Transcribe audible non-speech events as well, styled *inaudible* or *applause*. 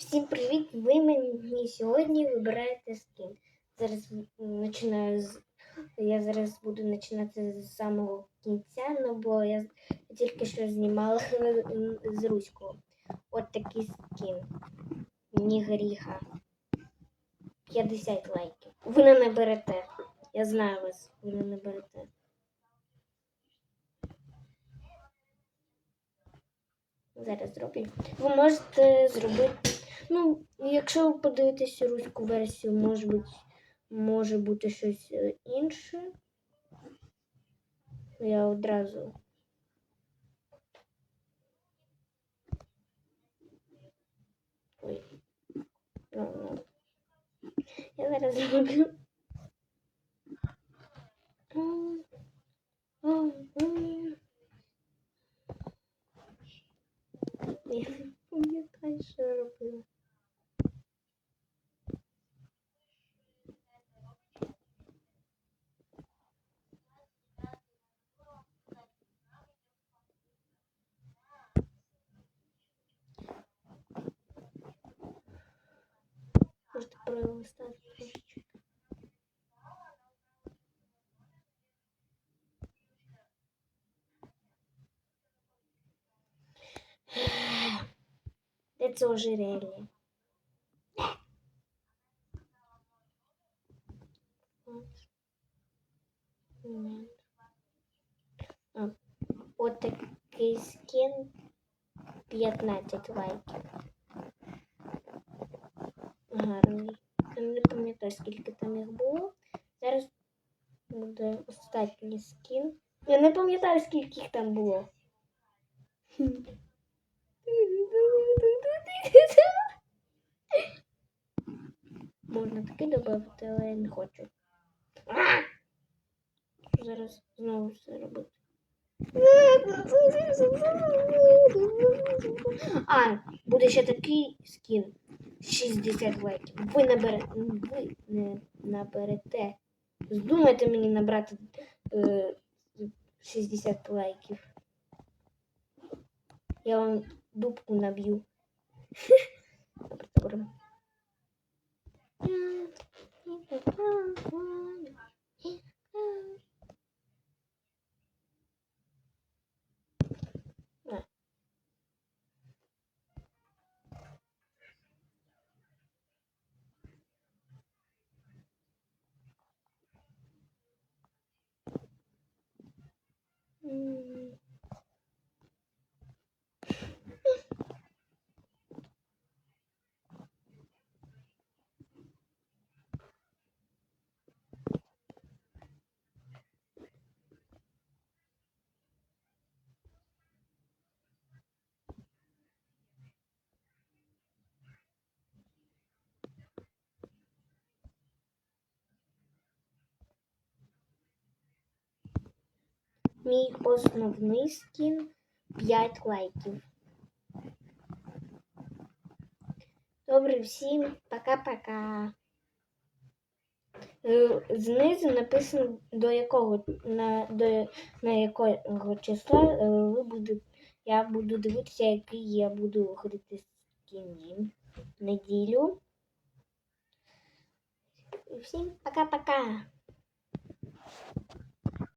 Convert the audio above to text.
Всім привіт! Ви мені сьогодні вибираєте скін. Зараз починаю з. Я зараз буду починати з самого кінця, ну бо я тільки що знімала *laughs* з Руського. От такий скін. Ні гріха. 50 лайків. Ви не наберете. Я знаю вас, ви не наберете. Зараз зроблю. Ви можете зробити. Ну, якщо ви подивитесь руську версію, може бути, може бути щось е, інше. Я одразу. Ой. Ну, ну. Я зараз зроблю. Я не пам'ятаю, що робила. Можете пролистати трошечки. Де це ожерелье? От. Ні. А, От такий скін 15 лайків. Гарний. Я не пам'ятаю, скільки там їх було. Зараз буде останній скін. Я не пам'ятаю, скільки їх там було. Можна таки додати, але я не хочу. Зараз знову все робити. А, буде ще такий скін. 60 лайків. Ви наберете. Ви не наберете. Здумайте мені набрати е, 60 лайків. Я вам дубку наб'ю. *laughs* Добре, добре. На. М. Мій основний скін 5 лайків. Добре, всім пока-пока. Е, Знизу написано до якого на, до, на якого числа е, ви буде, я буду дивитися, який я буду ходити скін неділю. І всім пока-пока.